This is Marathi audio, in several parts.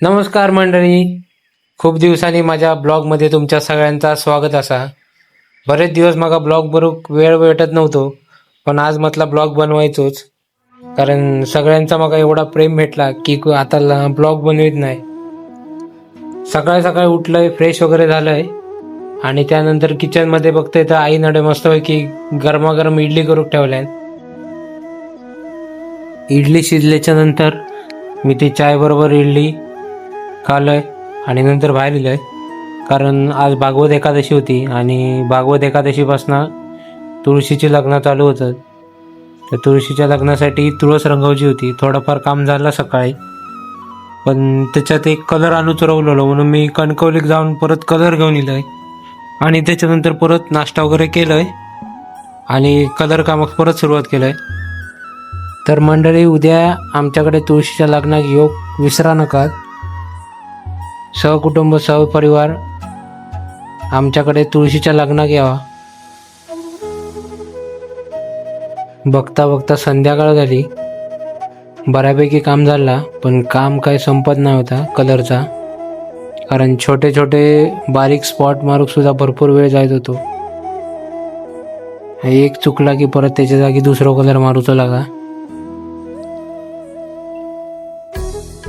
नमस्कार मंडळी. खूप दिवसांनी माझ्या ब्लॉगमध्ये तुमच्या सगळ्यांचा स्वागत असा. बरेच दिवस मला ब्लॉग बरोक वेळ भेटत नव्हतो पण आज म्हटला ब्लॉग बनवायचोच. कारण सगळ्यांचा मला एवढा प्रेम भेटला की आता ब्लॉग बनवित नाही. सकाळी सकाळी उठलंय फ्रेश वगैरे झालंय. आणि त्यानंतर किचनमध्ये बघतोय तर आई नडे मस्तपैकी गरमागरम इडली करून ठेवल्या इडली शिजल्याच्या नंतर मी ती चाय बरोबर इडली आहे आणि नंतर बाहेर आहे कारण आज भागवत एकादशी होती आणि भागवत एकादशीपासनं तुळशीचे लग्न चालू होतं. तर तुळशीच्या लग्नासाठी तुळस रंगवची होती. थोडंफार काम झालं सकाळी. पण त्याच्यात एक कलर आणू चुरवलेलो. म्हणून मी कणकवलीत जाऊन परत कलर घेऊन येलो आहे आणि त्याच्यानंतर परत नाश्ता वगैरे केलं आहे आणि कलर कामाक परत सुरुवात केलं आहे तर मंडळी उद्या आमच्याकडे तुळशीच्या लग्नात योग विसरा नका. सहकुटुंब सहपरिवार आमच्याकडे तुळशीच्या लग्नात यावा बघता बघता संध्याकाळ झाली. बऱ्यापैकी काम झाला पण काम काय संपत नाही होता कलरचा. कारण छोटे छोटे बारीक स्पॉट मारूकसुद्धा भरपूर वेळ जायत होतो. एक चुकला की परत त्याच्या जागी दुसरा कलर मारूचा लागा.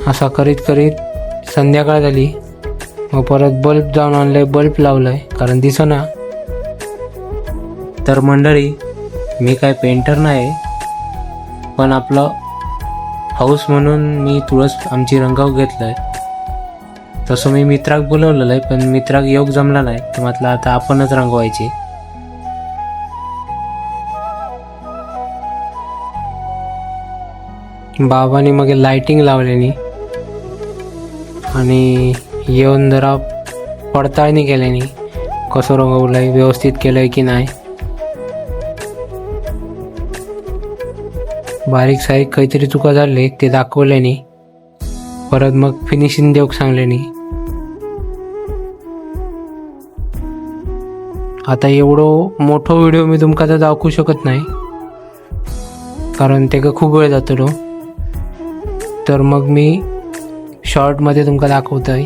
असा करीत करीत संध्याकाळ झाली. मग परत बल्ब जाऊन आणलाय बल्ब लावलाय कारण दिसना तर मंडळी मी काय पेंटर नाही पण आपलं हाऊस म्हणून मी तुळस आमची रंगाव घेतलंय. तसं मी मित्राक बोलवलेलं आहे पण मित्राक योग जमला नाही तर म्हटलं आता आपणच रंगवायची. बाबाने मग लायटिंग लावल्यानी आणि येऊन जरा पडताळणी केल्यानी कसं रंगवलंय व्यवस्थित केलंय की नाही. बारीक सारीक काहीतरी चुका झाले ते दाखवल्यानी परत मग फिनिशिंग देऊक सांगल्यानी. आता एवढं मोठो व्हिडिओ मी तुमका तर दाखवू शकत नाही कारण ते खूप वेळ जातलो. तर मग मी शॉर्टमध्ये तुमका दाखवतोय.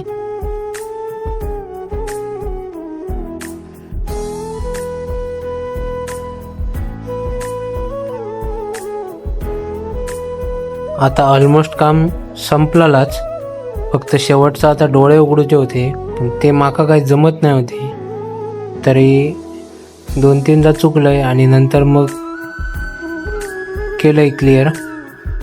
आता ऑलमोस्ट काम संपलाच. फक्त शेवटचं आता डोळे उघडूचे होते. पण ते माका काही जमत नाही होते. तरी दोन तीनदा चुकलंय आणि नंतर मग केलंय क्लिअर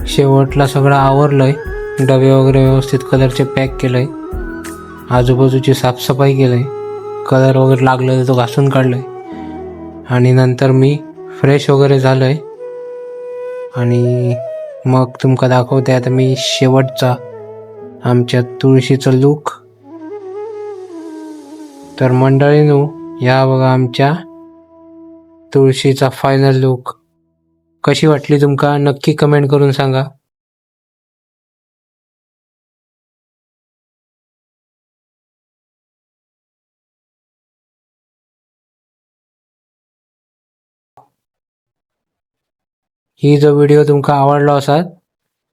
शेवटला सगळं आवरलंय. डबे वगैरे व्यवस्थित कलरचे पॅक केलं आहे आजूबाजूची साफसफाई केलं आहे कलर वगैरे लागलं तर तो घासून काढलं आहे आणि नंतर मी फ्रेश वगैरे झालोय. आणि मग तुमका दाखवते आता मी शेवटचा आमच्या तुळशीचा लूक तर मंडळीनो या बघा आमच्या तुळशीचा फायनल लुक कशी वाटली तुमका? नक्की कमेंट करून सांगा. ही जो व्हिडिओ तुमका आवडलो आसा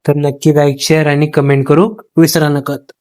तर नक्की लाईक शेअर आणि कमेंट करूंक विसरा नकत